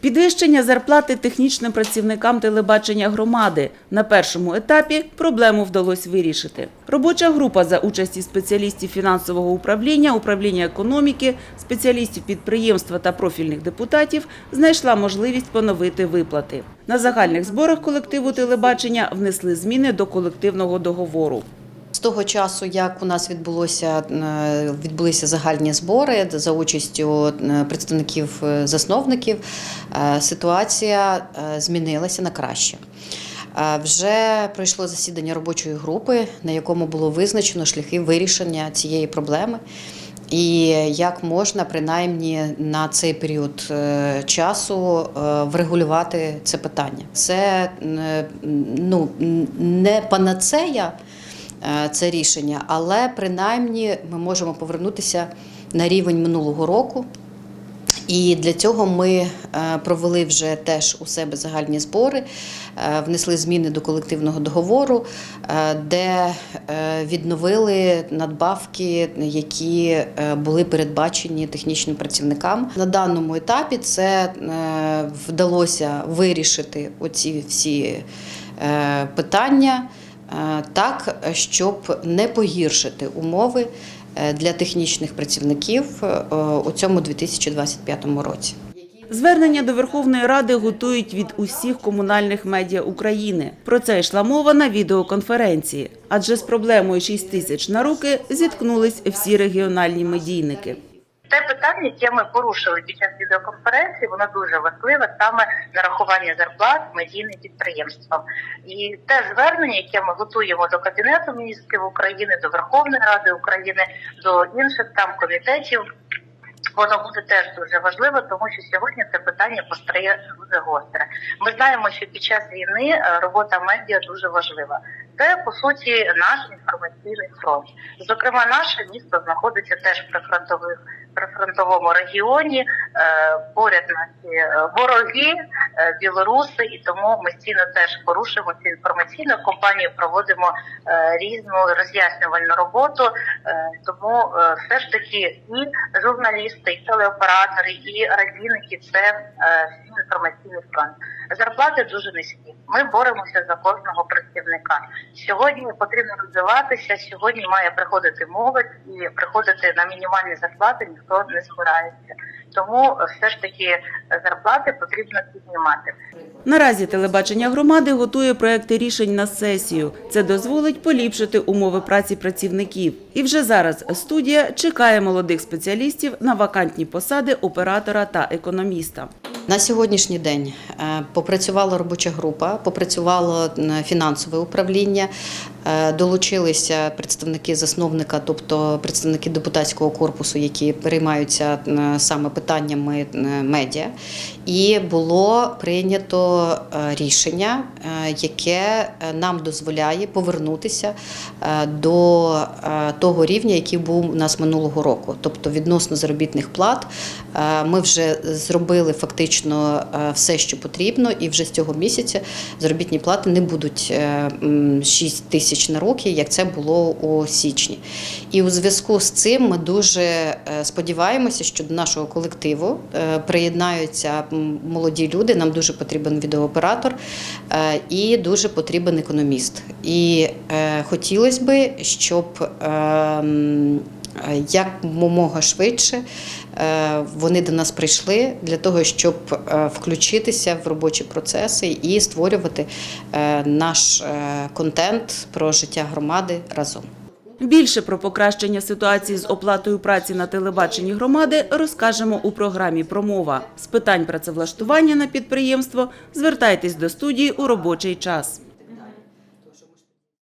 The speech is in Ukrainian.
Підвищення зарплати технічним працівникам телебачення громади. На першому етапі проблему вдалося вирішити. Робоча група за участі спеціалістів фінансового управління, управління економіки, спеціалістів підприємства та профільних депутатів знайшла можливість поновити виплати. На загальних зборах колективу телебачення внесли зміни до колективного договору. Того часу, як у нас відбулося е, відбулися загальні збори за участю е, представників е, засновників, ситуація змінилася на краще. Вже пройшло засідання робочої групи, на якому було визначено шляхи вирішення цієї проблеми. І як можна принаймні на цей період часу врегулювати це питання. Це ну, не панацея це рішення, але принаймні ми можемо повернутися на рівень минулого року. І для цього ми е, провели вже теж у себе загальні збори, е, внесли зміни до колективного договору, е, де е, відновили надбавки, які е, були передбачені технічним працівникам. На даному етапі це е, вдалося вирішити оці всі е, питання е, так, щоб не погіршити умови е, для технічних працівників е, у цьому 2025 році. Звернення до Верховної Ради готують від усіх комунальних медіа України. Про це йшла мова на відеоконференції. Адже з проблемою 6 тисяч на руки зіткнулись всі регіональні медійники. Те питання, яке ми порушили під час відеоконференції, воно дуже важливе саме нарахування зарплат медійним підприємствам. І те звернення, яке ми готуємо до Кабінету міністрів України, до Верховної Ради України, до інших там комітетів. Воно буде теж дуже важливо, тому що сьогодні це питання постає дуже гостре. Ми знаємо, що під час війни е, робота медіа дуже важлива. Це по суті наш інформаційний фронт. Зокрема, наше місто знаходиться теж при фронтових прифронтовому регіоні. Е, поряд наші е, вороги, е, білоруси, і тому ми стійно теж порушуємо цю інформаційну компанію, проводимо різну роз'яснювальну роботу. Тому все ж таки і журналісти, і телеоператори, і радійники це інформаційний фронт. Зарплати дуже низькі. Ми боремося за кожного працівника. Сьогодні потрібно розвиватися. Сьогодні має приходити молодь і приходити на мінімальні зарплати ніхто не збирається. Тому е, все ж таки е, зарплати потрібно піднімати. Наразі телебачення громади готує проекти рішень на сесію. Це дозволить поліпшити умови праці працівників. І вже зараз студія чекає молодих спеціалістів на вакантні посади оператора та економіста. На сьогоднішній день е, попрацювала робоча група, попрацювало е, фінансове управління, долучилися представники засновника, тобто представники депутатського корпусу, які переймаються е, саме питаннями е, медіа. І було прийнято е, рішення, е, яке е, нам дозволяє повернутися е, до е, того рівня, який був у нас минулого року. Тобто відносно заробітних плат е, ми вже зробили фактично е, все, що потрібно, і вже з цього місяця заробітні плати не будуть е, 6 тисяч на руки, як це було у січні. І у зв'язку з цим ми дуже е, сподіваємося, що до нашого колективу е, приєднаються молоді люди. Нам дуже потрібен відеооператор е, і дуже потрібен економіст. І хотілося б, щоб м, е, якомога швидше е, вони до нас прийшли для того, щоб е, включитися в робочі процеси і створювати наш контент про життя громади разом. Більше про покращення ситуації з оплатою праці на телебаченні громади розкажемо у програмі Промова. З питань працевлаштування на підприємство звертайтесь до студії у робочий час.